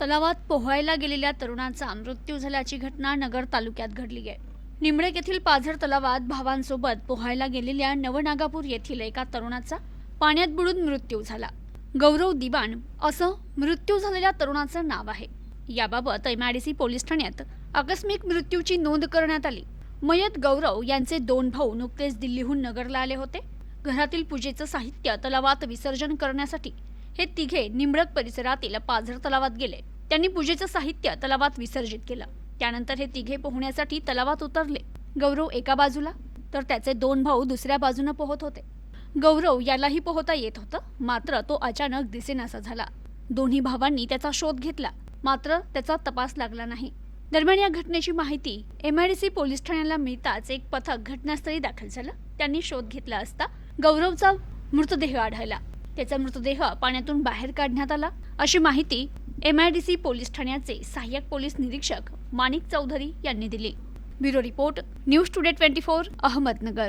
तलावात पोहायला गेलेल्या तरुणाचा मृत्यू झाल्याची घटना नगर तालुक्यात घडली आहे. निमळेक येथील पाझर तलावात भावांसोबत पोहायला गेलेल्या नवनागापूर येथील एका तरुणाचा पाण्यात बुडून मृत्यू झाला. गौरव दिवाण असं मृत्यू झालेल्या तरुणाचं नाव आहे. याबाबत एमआयडीसी पोलीस ठाण्यात आकस्मिक मृत्यूची नोंद करण्यात आली. मयत गौरव यांचे दोन भाऊ नुकतेच दिल्लीहून नगरला आले होते. घरातील पूजेचं साहित्य तलावात विसर्जन करण्यासाठी हे तिघे निंबळक परिसरातील पाझर तलावात गेले. त्यांनी पूजेचं साहित्य तलावात विसर्जित केलं. त्यानंतर हे तिघे पोहण्यासाठी तलावात उतरले. गौरव एका बाजूला तर त्याचे दोन भाऊ दुसऱ्या बाजूनं पोहत होते. गौरव यालाही पोहता येत होतं मात्र तो अचानक दिसेनासा झाला. दोन्ही भावांनी त्याचा शोध घेतला. मात्र त्याचा तपास लागला नाही. दरम्यान या घटनेची माहिती एमआयडीसी पोलीस ठाण्याला मिळताच एक पथक घटनास्थळी दाखल झालं. त्यांनी शोध घेतला असता गौरवचा मृतदेह आढळला. त्याचा मृतदेह पाण्यातून बाहेर काढण्यात आला. अशी माहिती M I D C police ठाण्याचे सहाय्यक पोलीस निरीक्षक माणिक चौधरी यांनी दिली. Bureau report news today twenty four Ahmednagar.